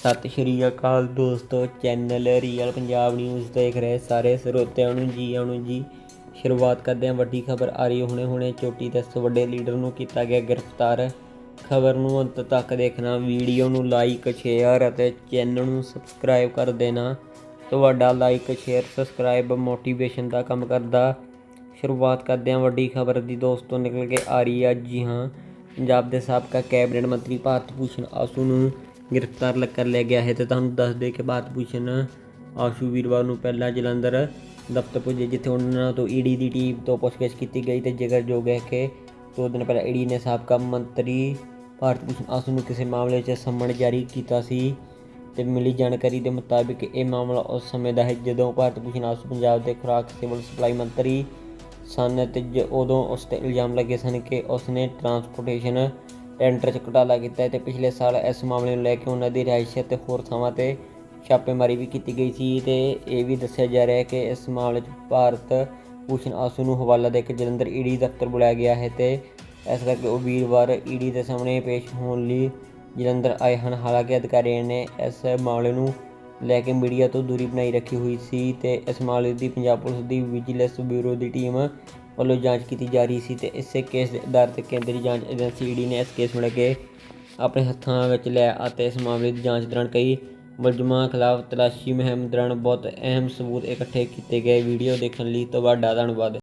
ਸਤਿ ਸ਼੍ਰੀ ਅਕਾਲ ਦੋਸਤੋ channel real Punjab news ਦੇਖ ਰਹੇ ਸਾਰੇ ਸਰੋਤਿਆਂ ਨੂੰ ਜੀ, ਆਉਣ ਨੂੰ ਜੀ। ਸ਼ੁਰੂਆਤ ਕਰਦੇ ਹਾਂ, ਵੱਡੀ ਖਬਰ ਆ ਰਹੀ ਹੁਣੇ ਹੁਣੇ ਚੋਟੀ ਦੇ ਵੱਡੇ ਲੀਡਰ ਨੂੰ ਕੀਤਾ ਗਿਆ ਗ੍ਰਿਫਤਾਰ। ਖਬਰ ਨੂੰ ਅੰਤ ਤੱਕ ਦੇਖਣਾ, ਵੀਡੀਓ ਨੂੰ ਲਾਈਕ ਸ਼ੇਅਰ ਅਤੇ ਚੈਨਲ ਨੂੰ ਸਬਸਕ੍ਰਾਈਬ ਕਰ ਦੇਣਾ। ਤੁਹਾਡਾ ਲਾਈਕ ਸ਼ੇਅਰ ਸਬਸਕ੍ਰਾਈਬ ਮੋਟੀਵੇਸ਼ਨ ਦਾ ਕੰਮ ਕਰਦਾ। ਸ਼ੁਰੂਆਤ ਕਰਦੇ ਹਾਂ, ਵੱਡੀ ਖਬਰ ਦੀ। ਦੋਸਤੋ, ਨਿਕਲ ਕੇ ਆ ਰਹੀ ਹੈ ਜੀ ਹਾਂ। ਪੰਜਾਬ ਦੇ ਸਾਬਕਾ ਕੈਬਨਿਟ ਮੰਤਰੀ ਭਾਰਤ ਭੂਸ਼ਣ ਆਸੂ ਨੂੰ ਗ੍ਰਿਫਤਾਰ ਕਰ ਲਿਆ ਗਿਆ ਹੈ ਤੇ ਤੁਹਾਨੂੰ ਦੱਸ ਦੇ ਕਿ ਭਾਰਤ ਭੂਸ਼ਣ ਆਸ਼ੂ ਵੀਰਵਾਰ ਨੂੰ ਪਹਿਲਾਂ ਜਲੰਧਰ ਦਫ਼ਤਰ ਪੁੱਜੇ, ਜਿੱਥੇ ਉਹਨਾਂ ਤੋਂ ਈਡੀ ਦੀ ਟੀਮ ਤੋਂ ਪੁੱਛਗਿੱਛ ਕੀਤੀ ਗਈ ਤੇ ਜ਼ਿਕਰਯੋਗ ਹੈ ਕਿ ਦੋ ਦਿਨ ਪਹਿਲਾਂ ਈਡੀ ਨੇ ਸਾਬਕਾ ਮੰਤਰੀ ਭਾਰਤ ਭੂਸ਼ਣ ਆਸੂ ਨੂੰ ਕਿਸੇ ਮਾਮਲੇ 'ਚ ਸੰਮਣ ਜਾਰੀ ਕੀਤਾ ਸੀ ਤੇ ਮਿਲੀ ਜਾਣਕਾਰੀ ਦੇ ਮੁਤਾਬਿਕ ਇਹ ਮਾਮਲਾ ਉਸ ਸਮੇਂ ਦਾ ਹੈ ਜਦੋਂ ਭਾਰਤ ਭੂਸ਼ਣ ਆਸੂ ਪੰਜਾਬ ਦੇ ਖੁਰਾਕ ਸਿਵਲ ਸਪਲਾਈ ਮੰਤਰੀ ਸਨ ਤੇ ਜ- ਉਦੋਂ ਉਸ ਤੇ ਇਲਜ਼ਾਮ ਲੱਗੇ ਸਨ ਕਿ ਉਸ ਨੇ ਟਰਾਂਸਪੋਰਟੇਸ਼ਨ ਟੈਂਡਰ 'ਚ ਘੁਟਾਲਾ ਕੀਤਾ ਹੈ ਤੇ ਪਿਛਲੇ ਸਾਲ ਇਸ ਮਾਮਲੇ ਨੂੰ ਲੈ ਕੇ ਉਹਨਾਂ ਦੀ ਰਿਹਾਇਸ਼ ਅਤੇ ਹੋਰ ਥਾਵਾਂ ਤੇ ਛਾਪੇਮਾਰੀ ਵੀ ਕੀਤੀ ਗਈ ਸੀ ਤੇ ਇਹ ਵੀ ਦੱਸਿਆ ਜਾ ਰਿਹਾ ਹੈ ਕਿ ਇਸ ਮਾਮਲੇ 'ਚ ਭਾਰਤ ਭੂਸ਼ਣ ਆਸੂ ਨੂੰ ਹਵਾਲਾ ਦੇ ਕੇ ਜਲੰਧਰ ਈਡੀ ਦਫ਼ਤਰ ਬੁਲਾਇਆ ਗਿਆ ਹੈ ਤੇ ਇਸ ਕਰਕੇ ਉਹ ਵੀਰਵਾਰ ਈਡੀ ਦੇ ਸਾਹਮਣੇ ਪੇਸ਼ ਹੋਣ ਲਈ ਜਲੰਧਰ ਆਏ ਹਨ। ਹਾਲਾਂਕਿ ਅਧਿਕਾਰੀਆਂ ਨੇ ਇਸ ਮਾਮਲੇ ਨੂੰ ਲੈ ਕੇ ਮੀਡੀਆ ਤੋਂ ਦੂਰੀ ਬਣਾਈ ਰੱਖੀ ਹੋਈ ਸੀ ਤੇ ਇਸ ਮਾਮਲੇ ਦੀ ਪੰਜਾਬ ਪੁਲਿਸ ਦੀ ਵਿਜੀਲੈਂਸ ਬਿਊਰੋ ਦੀ ਟੀਮ ਵੱਲੋਂ ਜਾਂਚ ਕੀਤੀ ਜਾ ਰਹੀ ਸੀ ਤੇ ਇਸੇ ਕੇਸ ਦੇ ਆਧਾਰ ਤੇ ਕੇਂਦਰੀ ਜਾਂਚ ਏਜੰਸੀ ਈਡੀ ਨੇ ਇਸ ਕੇਸ ਨੂੰ ਲੈ ਕੇ ਆਪਣੇ ਹੱਥਾਂ ਵਿੱਚ ਲਿਆ ਅਤੇ ਇਸ ਮਾਮਲੇ ਦੀ ਜਾਂਚ ਦੌਰਾਨ ਕਈ ਮੁਲਜ਼ਮਾਂ ਖਿਲਾਫ ਤਲਾਸ਼ੀ ਮੁਹਿੰਮ ਦੌਰਾਨ ਬਹੁਤ ਅਹਿਮ ਸਬੂਤ ਇਕੱਠੇ ਕੀਤੇ ਗਏ। ਵੀਡੀਓ ਦੇਖਣ ਲਈ ਤੁਹਾਡਾ ਧੰਨਵਾਦ।